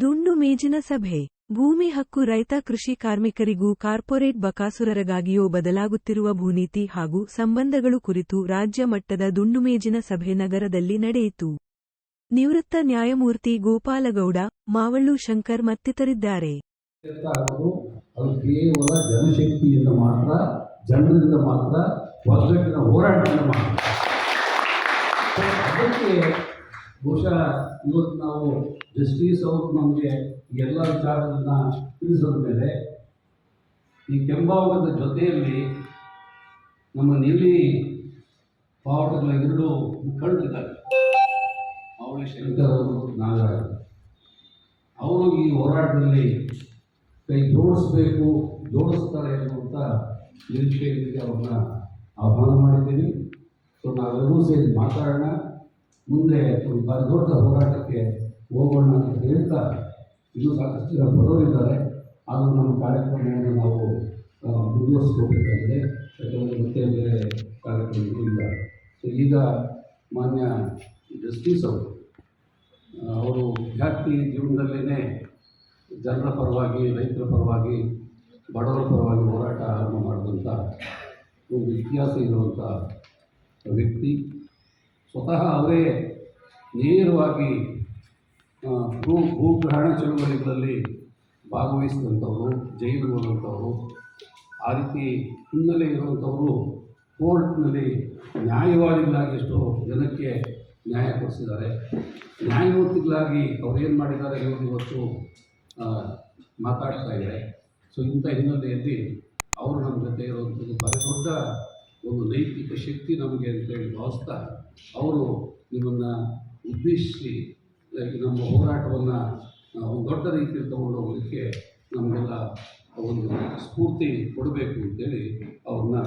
ದುಂಡು ಮೇಜಿನ ಸಭೆ. ಭೂಮಿ ಹಕ್ಕು ರೈತ ಕೃಷಿ ಕಾರ್ಮಿಕರಿಗೂ ಕಾರ್ಪೊರೇಟ್ ಬಕಾಸುರರಿಗಾಗಿಯೋ ಬದಲಾಗುತ್ತಿರುವ ಭೂನೀತಿ ಹಾಗೂ ಸಂಬಂಧಗಳು ಕುರಿತು ರಾಜ್ಯ ಮಟ್ಟದ ದುಂಡುಮೇಜಿನ ಸಭೆ ನಗರದಲ್ಲಿ ನಡೆಯಿತು. ನಿವೃತ್ತ ನ್ಯಾಯಮೂರ್ತಿ ಗೋಪಾಲಗೌಡ, ಮಾವಳ್ಳು ಶಂಕರ್ ಮತ್ತಿತರಿದ್ದಾರೆ. ಮಾತ್ರ ಬಹುಶಃ ಇವತ್ತು ನಾವು ಜಸ್ಟಿಸ್ ಅವರು ನಮಗೆ ಎಲ್ಲ ವಿಚಾರಗಳನ್ನ ತಿಳಿಸಿದ ಮೇಲೆ ಈ ಕೆಂಬಾವಗದ ಜೊತೆಯಲ್ಲಿ ನಮ್ಮ ನೀಲಿ ಪಾವಟಗಳ ಎರಡು ಮುಖಂಡರಿದ್ದಾರೆ. ಅವಳಿ ಶಂಕರ್ ಅವರು ನಾಗರಾಜ್ ಅವರು. ಈ ಹೋರಾಟದಲ್ಲಿ ಕೈ ಜೋಡಿಸ್ಬೇಕು, ಜೋಡಿಸ್ತಾರೆ ಅನ್ನುವಂಥ ನಿರೀಕ್ಷೆಯೊಂದಿಗೆ ಅವ್ರನ್ನ ಆಹ್ವಾನ ಮಾಡಿದ್ದೀನಿ. ಸೊ ನಾವೆಲ್ಲರೂ ಸೇರಿ ಮಾತಾಡೋಣ. ಮುಂದೆ ಒಂದು ದೊಡ್ಡ ಹೋರಾಟಕ್ಕೆ ಹೋಗೋಣ ಅಂತ ಹೇಳ್ತಾ ಇನ್ನೂ ಸಾಕಷ್ಟು ಜನ ಬರೋರಿದ್ದಾರೆ. ಆದರೂ ನಮ್ಮ ಕಾರ್ಯಕ್ರಮವನ್ನು ನಾವು ಮುಂದುವರಿಸ್ಕೋಬೇಕಾಗಿದೆ ಯಾಕಂದರೆ ಮತ್ತೆ ಬೇರೆ ಕಾರ್ಯಕ್ರಮಗಳಿಂದ ಸೊ ಈಗ ಮಾನ್ಯ ಜಸ್ಟಿಸ್ ಅವರು ಅವರು ವಿದ್ಯಾರ್ಥಿ ಜೀವನದಲ್ಲೇ ಜನರ ಪರವಾಗಿ, ರೈತರ ಪರವಾಗಿ, ಬಡವರ ಪರವಾಗಿ ಹೋರಾಟ ಆರಂಭ ಮಾಡಿದಂಥ ಒಂದು ಇತಿಹಾಸ ಇರುವಂಥ ವ್ಯಕ್ತಿ. ಸ್ವತಃ ಅವರೇ ನೇರವಾಗಿ ಭೂ, ಭೂಗ್ರಹಣ ಚಳುವಳಿಗಳಲ್ಲಿ ಭಾಗವಹಿಸಿದಂಥವರು, ಜೈಲು ಹೋದಂಥವರು ಆ ರೀತಿ ಹಿನ್ನೆಲೆ ಇರುವಂಥವರು ಕೋರ್ಟ್ನಲ್ಲಿ ನ್ಯಾಯವಾದಿಗಳಾಗಿ ಎಷ್ಟೋ ಜನಕ್ಕೆ ನ್ಯಾಯ ಕೊಡಿಸಿದ್ದಾರೆ. ನ್ಯಾಯಮೂರ್ತಿಗಳಾಗಿ ಅವ್ರು ಏನು ಮಾಡಿದ್ದಾರೆ ಇವರು ಇವತ್ತು ಮಾತಾಡ್ತಾ ಇದ್ದಾರೆ ಸೊ ಇಂಥ ಹಿನ್ನೆಲೆಯಲ್ಲಿ ಅವರು ನಮ್ಮ ಜೊತೆ ಇರುವಂಥದ್ದು ಬಹಳ ದೊಡ್ಡ ಒಂದು ನೈತಿಕ ಶಕ್ತಿ ನಮಗೆ ಅಂತೇಳಿ ಭಾವಿಸ್ತಾ ಅವರು ನಿಮ್ಮನ್ನು ಉದ್ದೇಶಿಸಿ ನಮ್ಮ ಹೋರಾಟವನ್ನು ಒಂದು ದೊಡ್ಡ ರೀತಿಯಲ್ಲಿ ತಗೊಂಡು ಹೋಗೋದಕ್ಕೆ ನಮಗೆಲ್ಲ ಒಂದು ಸ್ಫೂರ್ತಿ ಕೊಡಬೇಕು ಅಂತೇಳಿ ಅವ್ರನ್ನ